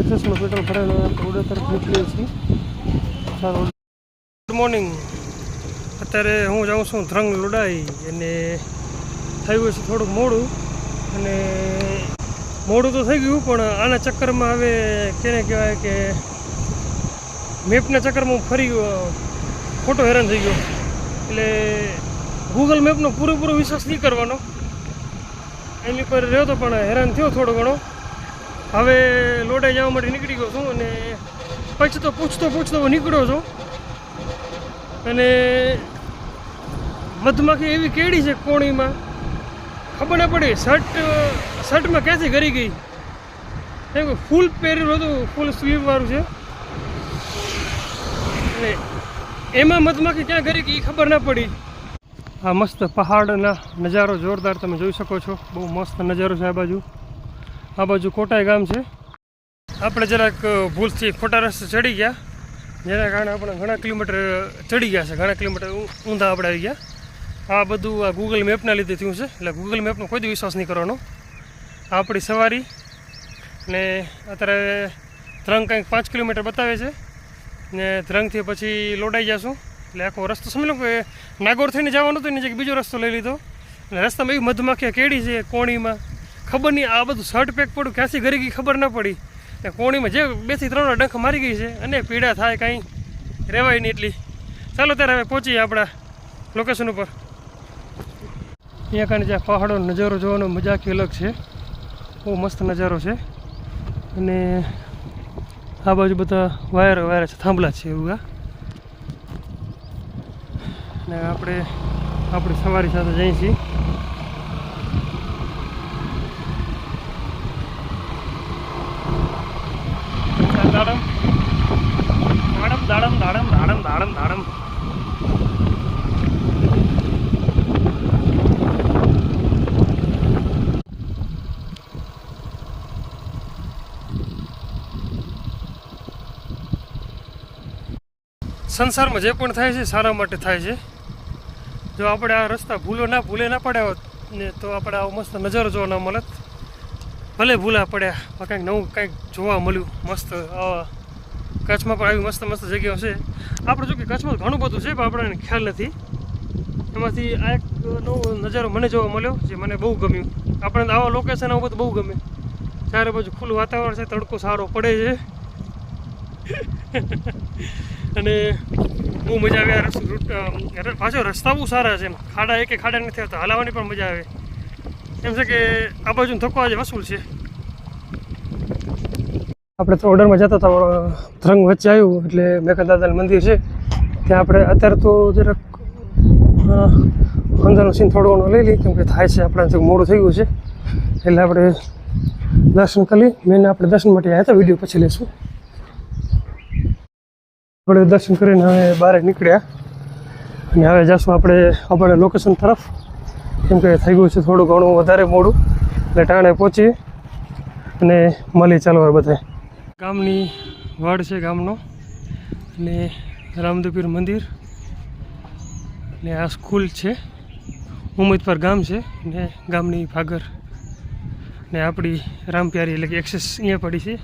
એક્સેસમાં petrol ભરાઈને road તરફ છીએ. Good morning અત્યારે હું જાઉં છું ધ્રંગ લોડાઈ. અને થયું છે થોડુંક મોડું. અને મોડું તો થઈ ગયું, પણ આના ચક્કરમાં હવે કેને કહેવાય કે મેપના ચક્કરમાં હું ફરી ખોટો હેરાન થઈ ગયો. એટલે ગૂગલ મેપનો પૂરેપૂરો વિશ્વાસ નહીં કરવાનો. એની પર રહ્યો તો પણ હેરાન થયો થોડો ઘણો. હવે લોડાઈ જવા માટે નીકળી ગયો છું અને પછી તો પૂછતો પૂછતો હું નીકળ્યો છું. અને મધમાખી એવી કેડી છે કોણીમાં. ખબર ના પડી, શર્ટ, શર્ટમાં ક્યાંથી ગરી ગઈ? એમ કે ફૂલ પહેર્યું હતું, ફૂલ સ્લીવવાળું છે. અને એમાં મધમાખી ક્યાં ગરી ગઈ ખબર ના પડી. આ મસ્ત પહાડના નજારો જોરદાર તમે જોઈ શકો છો. બહુ મસ્ત નજારો છે આ બાજુ. આ બાજુ કોટાઈ ગામ છે. આપણે જરાક ભૂલથી ખોટા રસ્તે ચડી ગયા. જેના કારણે આપણે ઘણા કિલોમીટર ચડી ગયા છે. ઘણા કિલોમીટર ઊંધા આપણે આવી ગયા. આ બધું આ ગૂગલ મેપના લીધે થયું છે. એટલે ગૂગલ મેપનો કોઈ વિશ્વાસ નહીં કરવાનો. આપણી સવારી ને અત્યારે ત્રણ કંઈક પાંચ કિલોમીટર બતાવે છે. ને ત્રણથી પછી લોડાઈ જશું. એટલે આખો રસ્તો સમજી લો કે નાગોર થઈને જવાનું હતું એની જગ્યાએ બીજો રસ્તો લઈ લીધો. અને રસ્તામાં એવી મધમાખી કેડી છે કોણીમાં. ખબર નહીં, આ બધું શર્ટ પેક પડ્યું ક્યાંથી ઘરી ગઈ ખબર ના પડી. ને કોણીમાં જે બેથી ત્રણ ડંખ મારી ગઈ છે, અને પીડા થાય કાંઈ રહેવાય નહીં એટલી. ચાલો ત્યારે હવે પહોંચીએ આપણા લોકેશન ઉપર. અહીંયા કારણે જ્યાં પહાડો નજારો જોવાનો મજા કે અલગ છે. બહુ મસ્ત નજારો છે. અને આ બાજુ બધા વાયર વાયર છે, થાંભલા છે એવું આ ને આપણે, આપણી સવારી સાથે જઈએ છીએ. દાડમ. દાડમ દાડમ દાડમ દાડમ દાડમ દાડમ. સંસારમાં જે પણ થાય છે, સારા માટે થાય છે. જો આપણે આ રસ્તા ભૂલો ના ભૂલે ના પડ્યા હોત ને, તો આપણે આવો મસ્ત નજારો જોવા ના મળત. ભલે ભૂલા પડ્યા, પણ કંઈક નવું કંઈક જોવા મળ્યું, મસ્ત આવા કચ્છમાં પણ આવી મસ્ત મસ્ત જગ્યાઓ છે. આપણે જો કે કચ્છમાં ઘણું બધું છે, પણ આપણને ખ્યાલ નથી. એમાંથી આ એક નવો નજારો મને જોવા મળ્યો, જે મને બહુ ગમ્યું. આપણને આવા લોકેશન આવું બધું બહુ ગમે. ચારે બાજુ ખુલ્લું વાતાવરણ છે, તડકો સારો પડે છે. અને બહુ મજા આવે આ પાછો રસ્તા બહુ સારા છે ખાડા એકે ખાડા નથી આવતા, હલાવવાની પણ મજા આવે. એમ છે કે આ બાજુ ધક્કો આજે વસૂલ છે. આપણે તો જતા હતા ધ્રંગ વચ્ચે આવ્યું, એટલે મેઘાદાદાનું મંદિર છે. ત્યાં આપણે અત્યારે તો જરાક અંદરનો સીન થોડો ઘણો લઈ લઈએ, કેમ કે થાય છે આપણાથી મોડું થઈ ગયું છે. એટલે આપણે દર્શન કરી મેં આપણે દર્શન માટે આવ્યા હતા વીડિયો પછી લેશું. આપણે દર્શન કરીને હવે બહાર નીકળ્યા. અને હવે જઈશું આપણે આપણે લોકેશન તરફ. કેમ કે થઈ ગયું છે થોડું ઘણું વધારે મોડું. એટલે ટાણે પહોંચી અને મળી ચાલવા બધે. ગામની વાડ છે ગામનો. અને રામદુપીર મંદિર. ને આ સ્કૂલ છે. ઉમેદપર ગામ છે. ને ગામની ભાગર. ને આપણી રામપ્યારી એટલે કે એક્સેસ અહીંયા પડી છે.